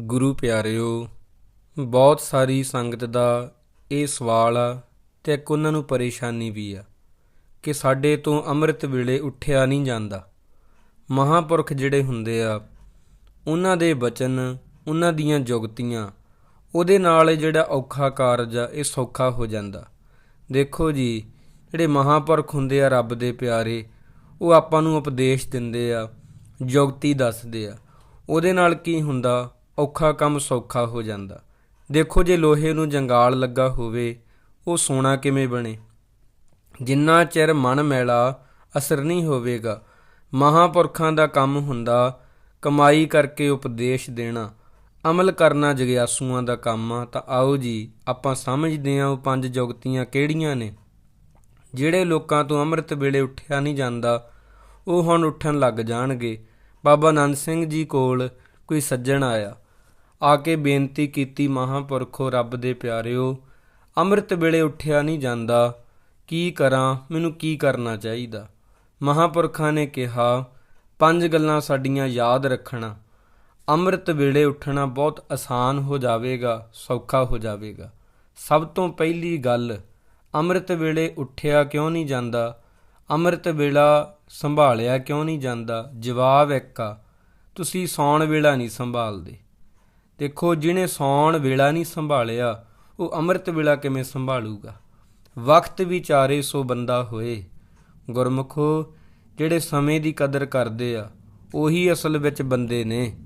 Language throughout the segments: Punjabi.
ਗੁਰੂ ਪਿਆਰਿਓ, ਬਹੁਤ ਸਾਰੀ ਸੰਗਤ ਦਾ ਇਹ ਸਵਾਲ ਆ ਤੇ ਇੱਕ ਉਹਨਾਂ ਨੂੰ ਪਰੇਸ਼ਾਨੀ ਵੀ ਆ ਕਿ ਸਾਡੇ ਤੋਂ ਅੰਮ੍ਰਿਤ ਵੇਲੇ ਉੱਠਿਆ ਨਹੀਂ ਜਾਂਦਾ। ਮਹਾਪੁਰਖ ਜਿਹੜੇ ਹੁੰਦੇ ਆ, ਉਹਨਾਂ ਦੇ ਬਚਨ, ਉਹਨਾਂ ਦੀਆਂ ਜੁਗਤੀਆਂ, ਉਹਦੇ ਨਾਲ ਇਹ ਜਿਹੜਾ ਔਖਾ ਕਾਰਜ ਆ, ਇਹ ਸੌਖਾ ਹੋ ਜਾਂਦਾ। ਦੇਖੋ ਜੀ, ਜਿਹੜੇ ਮਹਾਪੁਰਖ ਹੁੰਦੇ ਆ ਰੱਬ ਦੇ ਪਿਆਰੇ, ਉਹ ਆਪਾਂ ਨੂੰ ਉਪਦੇਸ਼ ਦਿੰਦੇ ਆ, ਜੁਗਤੀ ਦੱਸਦੇ ਆ। ਉਹਦੇ ਨਾਲ ਕੀ ਹੁੰਦਾ? ਔਖਾ ਕੰਮ ਸੌਖਾ ਹੋ ਜਾਂਦਾ। ਦੇਖੋ ਜੇ ਲੋਹੇ ਨੂੰ ਜੰਗਾਲ ਲੱਗਾ ਹੋਵੇ, ਉਹ ਸੋਨਾ ਕਿਵੇਂ ਬਣੇ? ਜਿੰਨਾ ਚਿਰ ਮਨ ਮੈਲਾ ਅਸਰ ਨਹੀਂ ਹੋਵੇਗਾ, ਮਹਾਪੁਰਖਾਂ ਦਾ ਕੰਮ ਹੁੰਦਾ ਕਮਾਈ ਕਰਕੇ ਉਪਦੇਸ਼ ਦੇਣਾ। ਅਮਲ ਕਰਨਾ ਜਗਿਆਸੂਆਂ ਦਾ ਕੰਮ ਆ, ਤਾਂ ਆਓ ਜੀ, ਆਪਾਂ ਸਮਝਦੇ ਹਾਂ ਉਹ ਪੰਜ ਜੁਗਤੀਆਂ ਕਿਹੜੀਆਂ ਨੇ। ਜਿਹੜੇ ਲੋਕਾਂ ਤੋਂ ਅੰਮ੍ਰਿਤ ਵੇਲੇ ਉੱਠਿਆ ਨਹੀਂ ਜਾਂਦਾ, ਉਹ ਹੁਣ ਉੱਠਣ ਲੱਗ ਜਾਣਗੇ। ਬਾਬਾ ਆਨੰਦ ਸਿੰਘ ਜੀ ਕੋਲ ਕੋਈ ਸੱਜਣ ਆਇਆ। ਆ ਕੇ ਬੇਨਤੀ ਕੀਤੀ, ਮਹਾਪੁਰਖੋ, ਰੱਬ ਦੇ ਪਿਆਰਿਓ, ਅੰਮ੍ਰਿਤ ਵੇਲੇ ਉੱਠਿਆ ਨਹੀਂ ਜਾਂਦਾ। ਕੀ ਕਰਾਂ? ਮੈਨੂੰ ਕੀ ਕਰਨਾ ਚਾਹੀਦਾ? ਮਹਾਪੁਰਖਾਂ ਨੇ ਕਿਹਾ, ਪੰਜ ਗੱਲਾਂ ਸਾਡੀਆਂ ਯਾਦ ਰੱਖਣਾ। ਅੰਮ੍ਰਿਤ ਵੇਲੇ ਉੱਠਣਾ ਬਹੁਤ ਆਸਾਨ ਹੋ ਜਾਵੇਗਾ, ਸੌਖਾ ਹੋ ਜਾਵੇਗਾ। ਸਭ ਤੋਂ ਪਹਿਲੀ ਗੱਲ, ਅੰਮ੍ਰਿਤ ਵੇਲੇ ਉੱਠਿਆ ਕਿਉਂ ਨਹੀਂ ਜਾਂਦਾ? ਅੰਮ੍ਰਿਤ ਵੇਲਾ ਸੰਭਾਲਿਆ ਕਿਉਂ ਨਹੀਂ ਜਾਂਦਾ? ਜਵਾਬ ਇੱਕ ਆ, ਤੁਸੀਂ ਸੌਣ ਵੇਲਾ ਨਹੀਂ ਸੰਭਾਲਦੇ। ਦੇਖੋ ਜਿਹਨੇ ਸੌਣ ਵੇਲਾ ਨਹੀਂ ਸੰਭਾਲਿਆ, ਉਹ ਅੰਮ੍ਰਿਤ ਵੇਲਾ ਕਿਵੇਂ ਸੰਭਾਲੂਗਾ? ਵਕਤ ਵਿਚਾਰੇ ਸੋ ਬੰਦਾ ਹੋਏ। ਗੁਰਮੁਖੋ, ਜਿਹੜੇ ਸਮੇਂ ਦੀ ਕਦਰ ਕਰਦੇ ਆ, ਉਹੀ ਅਸਲ ਵਿੱਚ ਬੰਦੇ ਨੇ।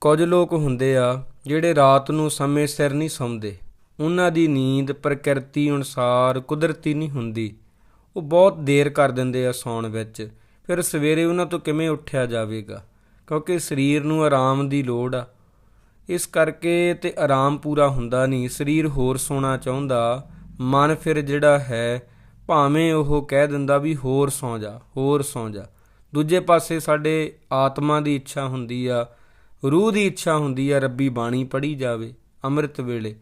ਕੁਝ ਲੋਕ ਹੁੰਦੇ ਆ, ਜਿਹੜੇ ਰਾਤ ਨੂੰ ਸਮੇਂ ਸਿਰ ਨਹੀਂ ਸੌਂਦੇ। ਉਹਨਾਂ ਦੀ ਨੀਂਦ, ਪ੍ਰਕਿਰਤੀ ਅਨੁਸਾਰ ਕੁਦਰਤੀ ਨਹੀਂ ਹੁੰਦੀ। ਉਹ ਬਹੁਤ ਦੇਰ ਕਰ ਦਿੰਦੇ ਆ ਸੌਣ ਵਿੱਚ। ਫਿਰ ਸਵੇਰੇ ਉਹਨਾਂ ਤੋਂ ਕਿਵੇਂ ਉੱਠਿਆ ਜਾਵੇਗਾ? ਕਿਉਂਕਿ ਸਰੀਰ ਨੂੰ ਆਰਾਮ ਦੀ ਲੋੜ ਆ। ਇਸ ਕਰਕੇ ਤੇ ਆਰਾਮ ਪੂਰਾ ਹੁੰਦਾ ਨਹੀਂ, ਸਰੀਰ ਹੋਰ ਸੋਣਾ ਚਾਹੁੰਦਾ, ਮਨ ਫਿਰ ਜਿਹੜਾ ਹੈ, ਭਾਵੇਂ ਉਹ ਕਹਿ ਦਿੰਦਾ ਵੀ ਹੋਰ ਸੌ ਜਾ, ਹੋਰ ਸੌ ਜਾ। ਦੂਜੇ ਪਾਸੇ ਸਾਡੇ ਆਤਮਾ ਦੀ ਇੱਛਾ ਹੁੰਦੀ ਆ, ਰੂਹ ਦੀ ਇੱਛਾ ਹੁੰਦੀ ਆ, ਰੱਬੀ ਬਾਣੀ ਪੜ੍ਹੀ ਜਾਵੇ ਅੰਮ੍ਰਿਤ ਵੇਲੇ।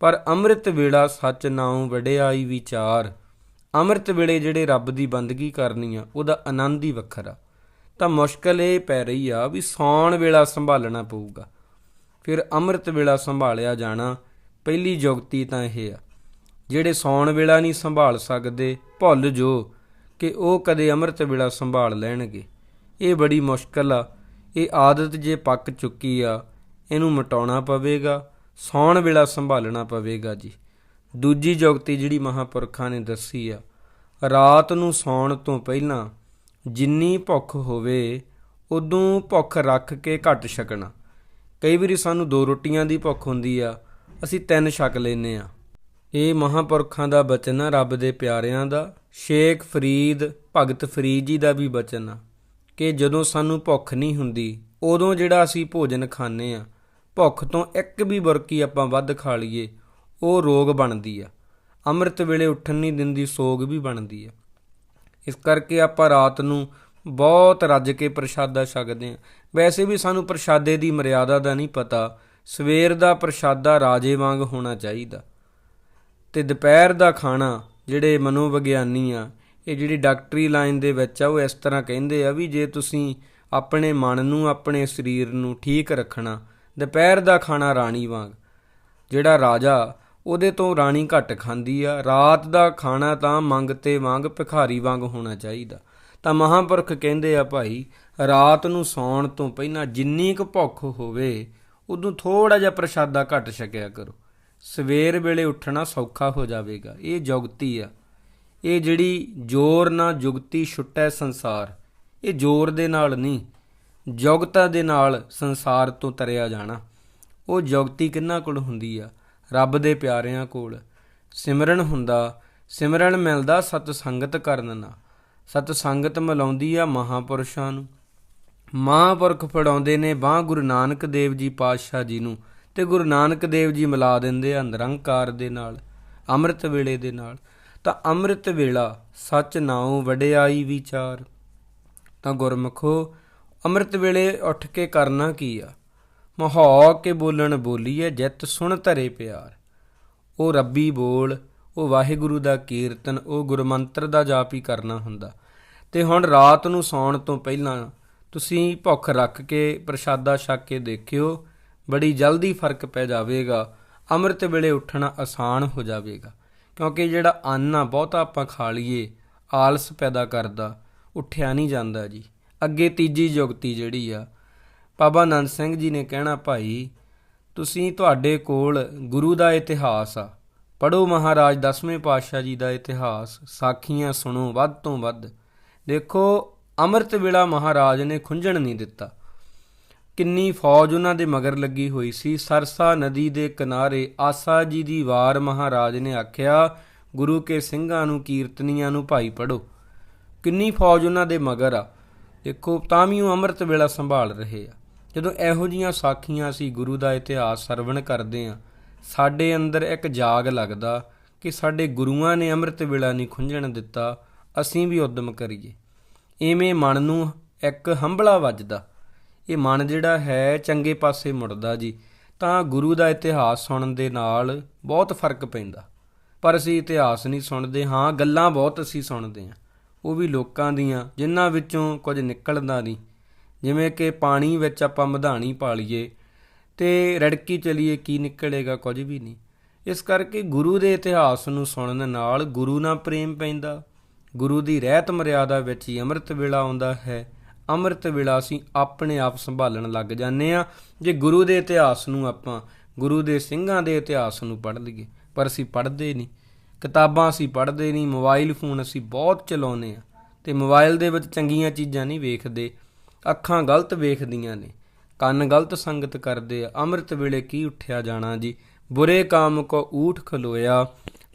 ਪਰ ਅੰਮ੍ਰਿਤ ਵੇਲਾ ਸੱਚ ਨਾਉ ਵਡਿਆਈ ਵਿਚਾਰ। ਅੰਮ੍ਰਿਤ ਵੇਲੇ ਜਿਹੜੇ ਰੱਬ ਦੀ ਬੰਦਗੀ ਕਰਨੀ ਆ, ਉਹਦਾ ਆਨੰਦ ਹੀ ਵੱਖਰਾ। ਤਾਂ ਮੁਸ਼ਕਲ ਇਹ ਪੈ ਰਹੀ ਆ ਵੀ ਸੌਣ ਵੇਲਾ ਸੰਭਾਲਣਾ ਪਊਗਾ। ਫਿਰ ਅੰਮ੍ਰਿਤ ਵੇਲਾ ਸੰਭਾਲਿਆ ਜਾਣਾ ਪਹਿਲੀ ਜੁਗਤੀ ਤਾਂ ਇਹ ਆ। ਜਿਹੜੇ ਸੌਣ ਵੇਲਾ ਨਹੀਂ ਸੰਭਾਲ ਸਕਦੇ, ਭੁੱਲ ਜੋ ਕਿ ਉਹ ਕਦੇ ਅੰਮ੍ਰਿਤ ਵੇਲਾ ਸੰਭਾਲ ਲੈਣਗੇ। ਇਹ ਬੜੀ ਮੁਸ਼ਕਲ ਆ। ਇਹ ਆਦਤ ਜੇ ਪੱਕ ਚੁੱਕੀ ਆ, ਇਹਨੂੰ ਮਟਾਉਣਾ ਪਵੇਗਾ, ਸੌਣ ਵੇਲਾ ਸੰਭਾਲਣਾ ਪਵੇਗਾ ਜੀ। ਦੂਜੀ ਜੁਗਤੀ ਜਿਹੜੀ ਮਹਾਪੁਰਖਾਂ ਨੇ ਦੱਸੀ ਆ, ਰਾਤ ਨੂੰ ਸੌਣ ਤੋਂ ਪਹਿਲਾਂ ਜਿੰਨੀ ਭੁੱਖ ਹੋਵੇ, ਉਦੋਂ ਭੁੱਖ ਰੱਖ ਕੇ ਘੱਟ ਛਕਣਾ। ਕਈ ਵਾਰੀ ਸਾਨੂੰ ਦੋ ਰੋਟੀਆਂ ਦੀ ਭੁੱਖ ਹੁੰਦੀ ਆ, ਅਸੀਂ ਤਿੰਨ ਛਕ ਲੈਨੇ ਆ ਇਹ ਮਹਾਪੁਰਖਾਂ ਦਾ ਬਚਨ ਆ, ਰੱਬ ਦੇ ਪਿਆਰਿਆਂ ਦਾ। ਸ਼ੇਖ ਫਰੀਦ, ਭਗਤ ਫਰੀਦ ਜੀ ਦਾ ਵੀ ਬਚਨ ਆ ਕਿ ਜਦੋਂ ਸਾਨੂੰ ਭੁੱਖ ਨਹੀਂ ਹੁੰਦੀ, ਉਦੋਂ ਜਿਹੜਾ ਅਸੀਂ ਭੋਜਨ ਖਾਂਦੇ ਆ ਭੁੱਖ ਤੋਂ ਇੱਕ ਵੀ ਬੁਰਕੀ ਆਪਾਂ ਵੱਧ ਖਾ ਲਈਏ, ਉਹ ਰੋਗ ਬਣਦੀ ਆ। ਅੰਮ੍ਰਿਤ ਵੇਲੇ ਉੱਠਣ ਨਹੀਂ ਦਿੰਦੀ, ਸੋਗ ਵੀ ਬਣਦੀ ਆ। ਇਸ ਕਰਕੇ ਆਪਾਂ ਰਾਤ ਨੂੰ ਬਹੁਤ ਰੱਜ ਕੇ ਪ੍ਰਸ਼ਾਦਾ ਛਕਦੇ ਆ ਵੈਸੇ ਵੀ ਸਾਨੂੰ ਪ੍ਰਸ਼ਾਦੇ ਦੀ ਮਰਿਆਦਾ ਦਾ ਨਹੀਂ ਪਤਾ, ਸਵੇਰ ਦਾ ਪ੍ਰਸ਼ਾਦਾ ਰਾਜੇ ਵਾਂਗ ਹੋਣਾ ਚਾਹੀਦਾ। ਤੇ ਦੁਪਹਿਰ ਦਾ ਖਾਣਾ ਜਿਹੜੇ ਮਨੋਵਿਗਿਆਨੀ ਆ ਇਹ ਜਿਹੜੀ ਡਾਕਟਰੀ ਲਾਈਨ ਦੇ ਵਿੱਚ ਆ, ਉਹ ਇਸ ਤਰ੍ਹਾਂ ਕਹਿੰਦੇ ਆ ਵੀ ਜੇ ਤੁਸੀਂ ਆਪਣੇ ਮਨ ਨੂੰ, ਆਪਣੇ ਸਰੀਰ ਨੂੰ ਠੀਕ ਰੱਖਣਾ, ਦੁਪਹਿਰ ਦਾ ਖਾਣਾ ਰਾਣੀ ਵਾਂਗ। ਜਿਹੜਾ ਰਾਜਾ, ਉਹਦੇ ਤੋਂ ਰਾਣੀ ਘੱਟ ਖਾਂਦੀ ਆ। ਰਾਤ ਦਾ ਖਾਣਾ ਤਾਂ ਮੰਗਤੇ ਵਾਂਗ, ਭਿਖਾਰੀ ਵਾਂਗ ਹੋਣਾ ਚਾਹੀਦਾ। ਤਾਂ ਮਹਾਂਪੁਰਖ ਕਹਿੰਦੇ ਆ ਭਾਈ ਰਾਤ ਨੂੰ ਸੌਣ ਤੋਂ ਪਹਿਲਾਂ ਜਿੰਨੀ ਕੁ ਭੁੱਖ ਹੋਵੇ, ਉਦੋਂ ਥੋੜਾ ਜਿਹਾ ਪ੍ਰਸ਼ਾਦਾ ਘੱਟ ਛਕਿਆ ਕਰੋ। ਸਵੇਰ ਵੇਲੇ ਉੱਠਣਾ ਸੌਖਾ ਹੋ ਜਾਵੇਗਾ। ਇਹ ਜੁਗਤੀ ਆ। ਇਹ ਜਿਹੜੀ ਜੋਰ ਨਾ ਜੁਗਤੀ ਛੁੱਟੈ ਸੰਸਾਰ, ਇਹ ਜੋਰ ਦੇ ਨਾਲ ਨਹੀਂ, ਜੁਗਤਾ ਦੇ ਨਾਲ ਸੰਸਾਰ ਤੋਂ ਤਰਿਆ ਜਾਣਾ। ਉਹ ਜੁਗਤੀ ਕਿੰਨਾ ਕੋਲ ਹੁੰਦੀ ਆ? ਰੱਬ ਦੇ ਪਿਆਰਿਆਂ ਕੋਲ। ਸਿਮਰਨ ਹੁੰਦਾ, ਸਿਮਰਨ ਮਿਲਦਾ ਸਤ ਸੰਗਤ ਕਰਨ ਨਾਲ। ਸਤ ਸੰਗਤ ਮਿਲਾਉਂਦੀ ਆ ਮਹਾਪੁਰਸ਼ਾਂ ਨੂੰ। ਮਹਾਂਪੁਰਖ ਫੜਾਉਂਦੇ ਨੇ ਬਾਹ ਗੁਰੂ ਨਾਨਕ ਦੇਵ ਜੀ ਪਾਤਸ਼ਾਹ ਜੀ ਨੂੰ ਤੇ ਗੁਰੂ ਨਾਨਕ ਦੇਵ ਜੀ ਮਿਲਾ ਦਿੰਦੇ ਆ ਨਿਰੰਕਾਰ ਦੇ ਨਾਲ, ਅੰਮ੍ਰਿਤ ਵੇਲੇ ਦੇ ਨਾਲ। ਤਾਂ ਅੰਮ੍ਰਿਤ ਵੇਲਾ ਸੱਚ ਨਾਉ ਵਡਿਆਈ ਵਿਚਾਰ। ਤਾਂ ਗੁਰਮਖੋ, ਅੰਮ੍ਰਿਤ ਵੇਲੇ ਉੱਠ ਕੇ ਕਰਨਾ ਕੀ ਆ? ਮਹੌ ਕੇ ਬੋਲਣ ਬੋਲੀਏ ਜਿਤ ਸੁਣ ਧਰੇ ਪਿਆਰ। ਉਹ ਰੱਬੀ ਬੋਲ, ਉਹ ਵਾਹਿਗੁਰੂ ਦਾ ਕੀਰਤਨ, ਉਹ ਗੁਰਮੰਤਰ ਦਾ ਜਾਪ ਹੀ ਕਰਨਾ ਹੁੰਦਾ। ਤੇ ਹੁਣ ਰਾਤ ਨੂੰ ਸੌਣ ਤੋਂ ਪਹਿਲਾਂ ਤੁਸੀਂ ਭੁੱਖ ਰੱਖ ਕੇ, ਪ੍ਰਸ਼ਾਦਾ ਛਕ ਕੇ ਦੇਖਿਓ, ਬੜੀ ਜਲਦੀ ਫ਼ਰਕ ਪੈ ਜਾਵੇਗਾ, ਅੰਮ੍ਰਿਤ ਵੇਲੇ ਉੱਠਣਾ ਆਸਾਨ ਹੋ ਜਾਵੇਗਾ। ਕਿਉਂਕਿ ਜਿਹੜਾ ਅੰਨ ਆ, ਬਹੁਤਾ ਆਪਾਂ ਖਾ ਲਈਏ, ਆਲਸ ਪੈਦਾ ਕਰਦਾ, ਉੱਠਿਆ ਨਹੀਂ ਜਾਂਦਾ ਜੀ। ਅੱਗੇ ਤੀਜੀ ਜੁਗਤੀ ਜਿਹੜੀ ਆ, ਬਾਬਾ ਨੰਦ ਸਿੰਘ ਜੀ ਨੇ ਕਹਿਣਾ, ਭਾਈ, ਤੁਸੀਂ ਤੁਹਾਡੇ ਕੋਲ ਗੁਰੂ ਦਾ ਇਤਿਹਾਸ ਆ। ਪੜੋ ਮਹਾਰਾਜ ਦਸਵੇਂ ਪਾਤਸ਼ਾਹ ਜੀ ਦਾ ਇਤਿਹਾਸ, ਸਾਖੀਆਂ ਸੁਣੋ ਵੱਧ ਤੋਂ ਵੱਧ। ਦੇਖੋ ਅੰਮ੍ਰਿਤ ਵੇਲਾ ਮਹਾਰਾਜ ਨੇ ਖੁੰਝਣ ਨਹੀਂ ਦਿੱਤਾ। ਕਿੰਨੀ ਫੌਜ ਉਹਨਾਂ ਦੇ ਮਗਰ ਲੱਗੀ ਹੋਈ ਸੀ। ਸਰਸਾ ਨਦੀ ਦੇ ਕਿਨਾਰੇ ਆਸਾ ਜੀ ਦੀ ਵਾਰ ਮਹਾਰਾਜ ਨੇ ਆਖਿਆ, ਗੁਰੂ ਕੇ ਸਿੰਘਾਂ ਨੂੰ, ਕੀਰਤਨੀਆਂ ਨੂੰ ਭਾਈ ਪੜੋ ਕਿੰਨੀ ਫੌਜ ਉਹਨਾਂ ਦੇ ਮਗਰ ਆ। ਦੇਖੋ, ਤਾਂ ਵੀ ਉਹ ਅੰਮ੍ਰਿਤ ਵੇਲਾ ਸੰਭਾਲ ਰਹੇ ਆ। ਜਦੋਂ ਇਹੋ ਜੀਆਂ ਸਾਖੀਆਂ ਅਸੀਂ ਗੁਰੂ ਦਾ ਇਤਿਹਾਸ ਸਰਵਣ ਕਰਦੇ ਆ, ਸਾਡੇ ਅੰਦਰ ਇੱਕ ਜਾਗ ਲੱਗਦਾ ਕਿ ਸਾਡੇ ਗੁਰੂਆਂ ਨੇ ਅੰਮ੍ਰਿਤ ਵੇਲਾ ਨਹੀਂ ਖੁੰਝਣ ਦਿੱਤਾ। ਅਸੀਂ ਵੀ ਉਦਮ ਕਰੀਏ। ਇਵੇਂ ਮਨ ਨੂੰ ਇੱਕ ਹੰਬਲਾ ਵੱਜਦਾ। ਇਹ ਮਨ ਜਿਹੜਾ ਹੈ ਚੰਗੇ ਪਾਸੇ ਮੁੜਦਾ ਜੀ। ਤਾਂ ਗੁਰੂ ਦਾ ਇਤਿਹਾਸ ਸੁਣਨ ਦੇ ਨਾਲ ਬਹੁਤ ਫ਼ਰਕ ਪੈਂਦਾ। ਪਰ ਅਸੀਂ ਇਤਿਹਾਸ ਨਹੀਂ ਸੁਣਦੇ, ਹਾਂ, ਗੱਲਾਂ ਬਹੁਤ ਅਸੀਂ ਸੁਣਦੇ ਹਾਂ। ਉਹ ਵੀ ਲੋਕਾਂ ਦੀਆਂ, ਜਿਨ੍ਹਾਂ ਵਿੱਚੋਂ ਕੁਝ ਨਿਕਲਦਾ ਨਹੀਂ। ਜਿਵੇਂ ਕਿ ਪਾਣੀ ਵਿੱਚ ਆਪਾਂ ਮਧਾਣੀ ਪਾ ਲਈਏ ਤੇ ਰੜਕੀ ਚਲੀਏ, ਕੀ ਨਿਕਲੇਗਾ, ਕੁਝ ਵੀ ਨਹੀਂ। ਇਸ ਕਰਕੇ ਗੁਰੂ ਦੇ ਇਤਿਹਾਸ ਨੂੰ ਸੁਣਨ ਨਾਲ ਗੁਰੂ ਨਾਲ ਪ੍ਰੇਮ ਪੈਂਦਾ ਗੁਰੂ ਦੀ ਰਹਿਤ ਮਰਿਆਦਾ ਵਿੱਚ ਹੀ ਅੰਮ੍ਰਿਤ ਵੇਲਾ ਆਉਂਦਾ ਹੈ। ਅੰਮ੍ਰਿਤ ਵੇਲਾ ਅਸੀਂ ਆਪਣੇ ਆਪ ਸੰਭਾਲਣ ਲੱਗ ਜਾਂਦੇ ਆ ਜੇ ਗੁਰੂ ਦੇ ਇਤਿਹਾਸ ਨੂੰ ਆਪਾਂ, ਗੁਰੂ ਦੇ ਸਿੰਘਾਂ ਦੇ ਇਤਿਹਾਸ ਨੂੰ ਪੜ੍ਹ ਲਈਏ, ਪਰ ਅਸੀਂ ਪੜ੍ਹਦੇ ਨਹੀਂ। ਕਿਤਾਬਾਂ ਅਸੀਂ ਪੜ੍ਹਦੇ ਨਹੀਂ, ਮੋਬਾਈਲ ਫੋਨ ਅਸੀਂ ਬਹੁਤ ਚਲਾਉਂਦੇ ਆ ਤੇ ਮੋਬਾਈਲ ਦੇ ਵਿੱਚ ਚੰਗੀਆਂ ਚੀਜ਼ਾਂ ਨਹੀਂ ਵੇਖਦੇ, ਅੱਖਾਂ ਗਲਤ ਵੇਖਦੀਆਂ ਨੇ, ਕੰਨ ਗਲਤ ਸੰਗਤ ਕਰਦੇ ਆ, ਅੰਮ੍ਰਿਤ ਵੇਲੇ ਕੀ ਉੱਠਿਆ ਜਾਣਾ ਜੀ? ਬੁਰੇ ਕਾਮ ਕੋ ਊਠ ਖਲੋਇਆ,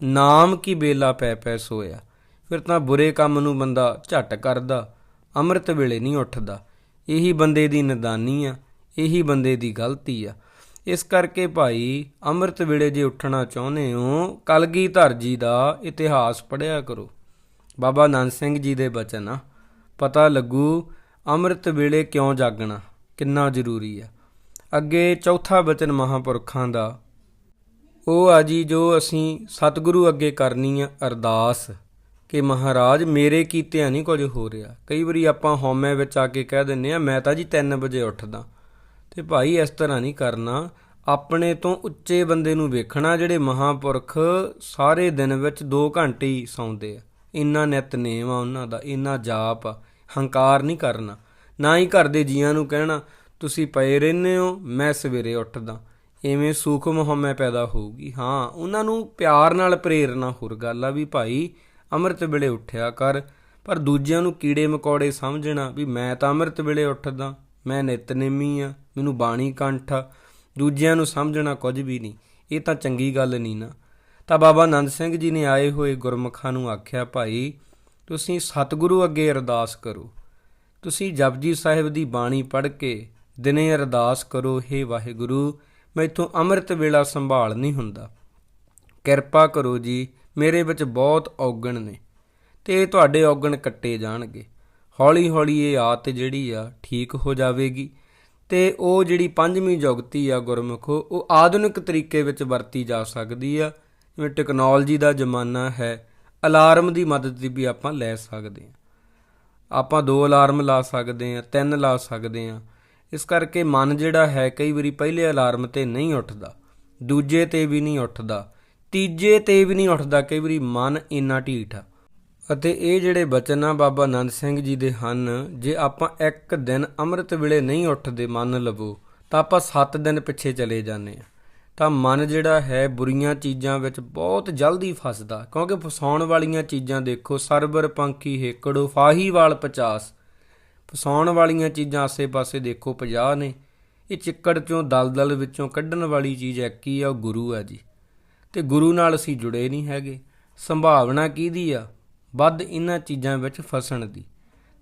ਨਾਮ ਕੀ ਬੇਲਾ ਪੈ ਪੈ ਸੋਇਆ। ਫਿਰ ਤਾਂ ਬੁਰੇ ਕੰਮ ਨੂੰ ਬੰਦਾ ਝਟ ਕਰਦਾ, ਅੰਮ੍ਰਿਤ ਵੇਲੇ ਨਹੀਂ ਉੱਠਦਾ। ਇਹੀ ਬੰਦੇ ਦੀ ਨਦਾਨੀ ਆ, ਇਹੀ ਬੰਦੇ ਦੀ ਗਲਤੀ ਆ। ਇਸ ਕਰਕੇ ਭਾਈ ਅੰਮ੍ਰਿਤ ਵੇਲੇ ਜੇ ਉੱਠਣਾ ਚਾਹੁੰਦੇ ਹੋ, ਕਲਗੀਧਰ ਜੀ ਦਾ ਇਤਿਹਾਸ ਪੜ੍ਹਿਆ ਕਰੋ। ਬਾਬਾ ਨੰਦ ਸਿੰਘ ਜੀ ਦੇ ਬਚਨ ਆ, ਪਤਾ ਲੱਗੂ ਅੰਮ੍ਰਿਤ ਵੇਲੇ ਕਿਉਂ ਜਾਗਣਾ, ਕਿੰਨਾ ਜ਼ਰੂਰੀ ਆ। ਅੱਗੇ ਚੌਥਾ ਬਚਨ ਮਹਾਪੁਰਖਾਂ ਦਾ, ਉਹ ਆ ਜੀ ਜੋ ਅਸੀਂ ਸਤਿਗੁਰੂ ਅੱਗੇ ਕਰਨੀ ਆ ਅਰਦਾਸ। ਕਿ ਮਹਾਰਾਜ, ਮੇਰੇ ਕੀਤਿਆਂ ਨਹੀਂ ਕੁਝ ਹੋ ਰਿਹਾ। ਕਈ ਵਾਰੀ ਆਪਾਂ ਹਉਮੈ ਵਿੱਚ ਆ ਕੇ ਕਹਿ ਦਿੰਨੇ ਆ ਮੈਂ ਤਾਂ ਜੀ 3 ਵਜੇ ਉੱਠਦਾ। ਤੇ ਭਾਈ, ਇਸ ਤਰ੍ਹਾਂ ਨਹੀਂ ਕਰਨਾ। ਆਪਣੇ ਤੋਂ ਉੱਚੇ ਬੰਦੇ ਨੂੰ ਵੇਖਣਾ, ਜਿਹੜੇ ਮਹਾਪੁਰਖ ਸਾਰੇ ਦਿਨ ਵਿੱਚ 2 ਘੰਟੇ ਹੀ ਸੌਂਦੇ ਆ। ਇੰਨਾ ਨਿਤਨੇਮ ਆ ਉਹਨਾਂ ਦਾ, ਇੰਨਾ ਜਾਪ ਆ। ਹੰਕਾਰ ਨਹੀਂ ਕਰਨਾ। ਨਾ ਹੀ ਘਰ ਦੇ ਜੀਆਂ ਨੂੰ ਕਹਿਣਾ, ਤੁਸੀਂ ਪਏ ਰਹਿੰਦੇ ਹੋ, ਮੈਂ ਸਵੇਰੇ ਉੱਠਦਾ। ਐਵੇਂ ਸੂਖਮ ਹਉਮੈ ਪੈਦਾ ਹੋਊਗੀ। ਹਾਂ, ਉਹਨਾਂ ਨੂੰ ਪਿਆਰ ਨਾਲ ਪ੍ਰੇਰਨਾ ਹੋਰ ਗੱਲ ਆ ਵੀ ਭਾਈ ਅੰਮ੍ਰਿਤ ਵੇਲੇ ਉੱਠਿਆ ਕਰ, ਪਰ ਦੂਜਿਆਂ ਨੂੰ ਕੀੜੇ ਮਕੌੜੇ ਸਮਝਣਾ ਵੀ ਮੈਂ ਤਾਂ ਅੰਮ੍ਰਿਤ ਵੇਲੇ ਉੱਠਦਾ, ਮੈਂ ਨਿਤਨੇਮੀ ਆ, ਮੈਨੂੰ ਬਾਣੀ ਕੰਠ ਆ। ਦੂਜਿਆਂ ਨੂੰ ਸਮਝਣਾ ਕੁਝ ਵੀ ਨਹੀਂ, ਇਹ ਤਾਂ ਚੰਗੀ ਗੱਲ ਨਹੀਂ ਨਾ। ਤਾਂ ਬਾਬਾ ਆਨੰਦ ਸਿੰਘ ਜੀ ਨੇ ਆਏ ਹੋਏ ਗੁਰਮੁਖਾਂ ਨੂੰ ਆਖਿਆ, ਭਾਈ, ਤੁਸੀਂ ਸਤਿਗੁਰੂ ਅੱਗੇ ਅਰਦਾਸ ਕਰੋ। ਤੁਸੀਂ ਜਪਜੀ ਸਾਹਿਬ ਦੀ ਬਾਣੀ ਪੜ੍ਹ ਕੇ ਦਿਨੇ ਅਰਦਾਸ ਕਰੋ हे ਵਾਹਿਗੁਰੂ, ਮੈਥੋਂ ਅੰਮ੍ਰਿਤ ਵੇਲਾ ਸੰਭਾਲ ਨਹੀਂ ਹੁੰਦਾ। ਕਿਰਪਾ ਕਰੋ ਜੀ ਮੇਰੇ ਵਿੱਚ ਬਹੁਤ ਔਗਣ ਨੇ ਤੇ ਤੁਹਾਡੇ ਔਗਣ ਕੱਟੇ ਜਾਣਗੇ। ਹੌਲੀ ਹੌਲੀ ਇਹ ਆਤ ਜਿਹੜੀ ਆ ਠੀਕ ਹੋ ਜਾਵੇਗੀ ਤੇ ਉਹ ਜਿਹੜੀ ਪੰਜਵੀਂ ਜੁਗਤੀ ਆ ਗੁਰਮੁਖੋ, ਉਹ ਆਧੁਨਿਕ ਤਰੀਕੇ ਵਿੱਚ ਵਰਤੀ ਜਾ ਸਕਦੀ ਆ। ਜਿਵੇਂ ਟੈਕਨੋਲੋਜੀ ਦਾ ਜ਼ਮਾਨਾ ਹੈ, ਅਲਾਰਮ ਦੀ ਮਦਦ ਦੀ ਵੀ ਆਪਾਂ ਲੈ ਸਕਦੇ ਆ। ਆਪਾਂ ਦੋ ਅਲਾਰਮ ਲਾ ਸਕਦੇ ਆ, ਤਿੰਨ ਲਾ ਸਕਦੇ ਆ। ਇਸ ਕਰਕੇ ਮਨ ਜਿਹੜਾ ਹੈ, ਕਈ ਵਾਰੀ ਪਹਿਲੇ ਅਲਾਰਮ ਤੇ ਨਹੀਂ ਉੱਠਦਾ, ਦੂਜੇ ਤੇ ਵੀ ਨਹੀਂ ਉੱਠਦਾ। ਤੀਜੇ ਤੇ ਵੀ ਨਹੀਂ ਉੱਠਦਾ, ਕਈ ਵਾਰੀ ਮਨ ਇੰਨਾ ਢੀਠ ਆ। ਅਤੇ ਇਹ ਜਿਹੜੇ ਬਚਨ ਆ ਬਾਬਾ ਆਨੰਦ ਸਿੰਘ ਜੀ ਦੇ ਹਨ, ਜੇ ਆਪਾਂ ਇੱਕ ਦਿਨ ਅੰਮ੍ਰਿਤ ਵੇਲੇ ਨਹੀਂ ਉੱਠਦੇ ਮੰਨ ਲਵੋ, ਤਾਂ ਆਪਾਂ 7 ਦਿਨ ਪਿੱਛੇ ਚਲੇ ਜਾਂਦੇ ਆ। ਤਾਂ ਮਨ ਜਿਹੜਾ ਹੈ, ਬੁਰੀਆਂ ਚੀਜ਼ਾਂ ਵਿੱਚ ਬਹੁਤ ਜਲਦੀ ਫਸਦਾ, ਕਿਉਂਕਿ ਫਸਾਉਣ ਵਾਲੀਆਂ ਚੀਜ਼ਾਂ ਦੇਖੋ ਸਰਬਰ ਪੰਖੀ, ਹੇਕੜੋ, ਫਾਹੀ ਵਾਲ 50 ਫਸਾਉਣ ਵਾਲੀਆਂ ਚੀਜ਼ਾਂ ਆਸੇ-ਪਾਸੇ ਦੇਖੋ 50 ਨੇ। ਇਹ ਚਿੱਕੜ ਚੋਂ, ਦਲਦਲ ਵਿੱਚੋਂ ਕੱਢਣ ਵਾਲੀ ਚੀਜ਼ ਇੱਕ ਹੀ ਆ, ਉਹ ਗੁਰੂ ਆ ਜੀ। ਤੇ ਗੁਰੂ ਨਾਲ ਅਸੀਂ ਜੁੜੇ ਨਹੀਂ ਹੈਗੇ। ਸੰਭਾਵਨਾ ਕਿਹਦੀ ਆ? ਵੱਧ ਇਹਨਾਂ ਚੀਜ਼ਾਂ ਵਿੱਚ ਫਸਣ ਦੀ।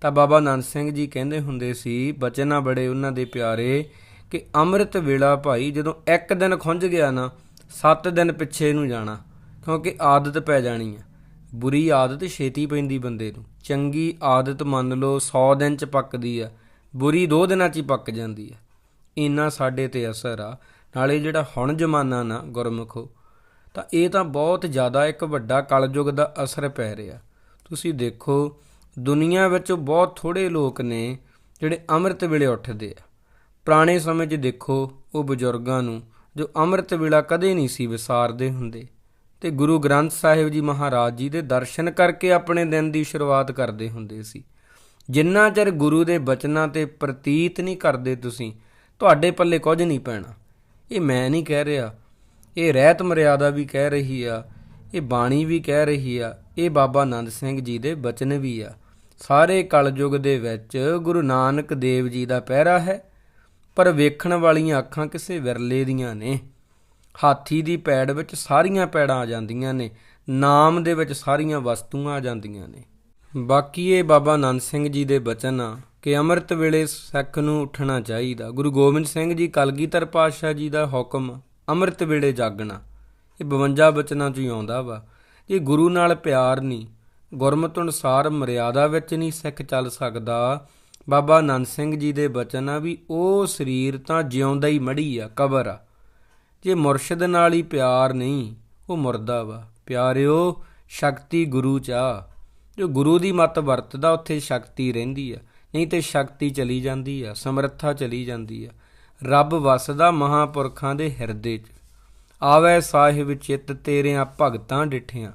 ਤਾਂ ਬਾਬਾ ਆਨੰਦ ਸਿੰਘ ਜੀ ਕਹਿੰਦੇ ਹੁੰਦੇ ਸੀ, ਬਚਨਾ ਬੜੇ ਉਹਨਾਂ ਦੇ ਪਿਆਰੇ, ਕਿ ਅੰਮ੍ਰਿਤ ਵੇਲਾ ਭਾਈ ਜਦੋਂ ਇੱਕ ਦਿਨ ਖੁੰਝ ਗਿਆ ਨਾ 7 ਦਿਨ ਪਿੱਛੇ ਨੂੰ ਜਾਣਾ, ਕਿਉਂਕਿ ਆਦਤ ਪੈ ਜਾਣੀ ਆ। ਬੁਰੀ ਆਦਤ ਛੇਤੀ ਪੈਂਦੀ ਬੰਦੇ ਨੂੰ। ਚੰਗੀ ਆਦਤ ਮੰਨ ਲਓ 100 ਦਿਨ ਚ ਪੱਕਦੀ ਆ, ਬੁਰੀ 2 ਦਿਨਾਂ ਚ ਹੀ ਪੱਕ ਜਾਂਦੀ ਆ। ਇੰਨਾ ਸਾਡੇ ਤੇ ਅਸਰ ਆ। ਨਾਲੇ ਜਿਹੜਾ ਹੁਣ ਜ਼ਮਾਨਾ ਨਾ, ਗੁਰਮੁਖੋ ਤਾਂ ਇਹ ਤਾਂ ਬਹੁਤ ਜ਼ਿਆਦਾ ਇੱਕ ਵੱਡਾ ਕਲਯੁਗ ਦਾ ਅਸਰ ਪੈ ਰਿਹਾ। ਤੁਸੀਂ ਦੇਖੋ, ਦੁਨੀਆ ਵਿੱਚ ਬਹੁਤ ਥੋੜੇ ਲੋਕ ਨੇ ਜਿਹੜੇ ਅੰਮ੍ਰਿਤ ਵੇਲੇ ਉੱਠਦੇ ਆ। ਪੁਰਾਣੇ ਸਮੇਂ 'ਚ ਦੇਖੋ, ਉਹ ਬਜ਼ੁਰਗਾਂ ਨੂੰ ਜੋ ਅੰਮ੍ਰਿਤ ਵੇਲਾ ਕਦੇ ਨਹੀਂ ਸੀ ਵਿਸਾਰਦੇ ਹੁੰਦੇ। ਤੇ ਗੁਰੂ ਗ੍ਰੰਥ ਸਾਹਿਬ ਜੀ ਮਹਾਰਾਜ ਜੀ ਦੇ ਦਰਸ਼ਨ ਕਰਕੇ ਆਪਣੇ ਦਿਨ ਦੀ ਸ਼ੁਰੂਆਤ ਕਰਦੇ ਹੁੰਦੇ ਸੀ। ਜਿੰਨਾ ਚਿਰ ਗੁਰੂ ਦੇ ਬਚਨਾਂ ਤੇ ਪ੍ਰਤੀਤ ਨਹੀਂ ਕਰਦੇ ਤੁਸੀਂ, ਤੁਹਾਡੇ ਪੱਲੇ ਕੁਝ ਨਹੀਂ ਪੈਣਾ। ਇਹ ਮੈਂ ਨਹੀਂ ਕਹਿ ਰਿਹਾ ਇਹ ਰਹਿਤ ਮਰਿਆਦਾ ਵੀ ਕਹਿ ਰਹੀ ਆ, ਇਹ ਬਾਣੀ ਵੀ ਕਹਿ ਰਹੀ ਆ, ਇਹ ਬਾਬਾ ਆਨੰਦ ਸਿੰਘ ਜੀ ਦੇ ਬਚਨ ਵੀ ਆ। ਸਾਰੇ ਕਲਯੁਗ ਦੇ ਵਿੱਚ ਗੁਰੂ ਨਾਨਕ ਦੇਵ ਜੀ ਦਾ ਪਹਿਰਾ ਹੈ, ਪਰ ਵੇਖਣ ਵਾਲੀਆਂ ਅੱਖਾਂ ਕਿਸੇ ਵਿਰਲੇ ਦੀਆਂ ਨੇ। ਹਾਥੀ ਦੀ ਪੈੜ ਵਿੱਚ ਸਾਰੀਆਂ ਪੈੜਾਂ ਆ ਜਾਂਦੀਆਂ ਨੇ, ਨਾਮ ਦੇ ਵਿੱਚ ਸਾਰੀਆਂ ਵਸਤੂਆਂ ਆ ਜਾਂਦੀਆਂ ਨੇ। ਬਾਕੀ ਇਹ ਬਾਬਾ ਆਨੰਦ ਸਿੰਘ ਜੀ ਦੇ ਬਚਨ ਆ ਕਿ ਅੰਮ੍ਰਿਤ ਵੇਲੇ ਸਿੱਖ ਨੂੰ ਉੱਠਣਾ ਚਾਹੀਦਾ। ਗੁਰੂ ਗੋਬਿੰਦ ਸਿੰਘ ਜੀ, ਕਲਗੀਧਰ ਪਾਤਸ਼ਾਹ ਜੀ ਦਾ ਹੁਕਮ ਅੰਮ੍ਰਿਤ ਵੇਲੇ ਜਾਗਣਾ। ਇਹ 52 ਬਚਨਾਂ 'ਚ ਹੀ ਆਉਂਦਾ ਵਾ। ਜੇ ਗੁਰੂ ਨਾਲ ਪਿਆਰ ਨਹੀਂ, ਗੁਰਮਤਿ ਅਨੁਸਾਰ ਮਰਿਆਦਾ ਵਿੱਚ ਨਹੀਂ ਸਿੱਖ ਚੱਲ ਸਕਦਾ। ਬਾਬਾ ਆਨੰਦ ਸਿੰਘ ਜੀ ਦੇ ਬਚਨ ਆ ਵੀ ਉਹ ਸਰੀਰ ਤਾਂ ਜਿਉਂਦਾ ਹੀ ਮੜੀ ਆ, ਕਬਰ ਆ। ਜੇ ਮੁਰਸ਼ਿਦ ਨਾਲ ਹੀ ਪਿਆਰ ਨਹੀਂ, ਉਹ ਮੁਰਦਾ ਵਾ। ਪਿਆਰਿਓ, ਸ਼ਕਤੀ ਗੁਰੂ ਚ ਆ। ਜੋ ਗੁਰੂ ਦੀ ਮਤ ਵਰਤਦਾ, ਉੱਥੇ ਸ਼ਕਤੀ ਰਹਿੰਦੀ ਆ। ਨਹੀਂ ਤੇ ਸ਼ਕਤੀ ਚਲੀ ਜਾਂਦੀ ਆ, ਸਮਰੱਥਾ ਚਲੀ ਜਾਂਦੀ ਆ। ਰੱਬ ਵਸਦਾ ਮਹਾਪੁਰਖਾਂ ਦੇ ਹਿਰਦੇ 'ਚ। ਆਵੇ ਸਾਹਿਬ ਚਿੱਤ ਤੇਰਿਆਂ ਭਗਤਾਂ ਡਿਠਿਆਂ।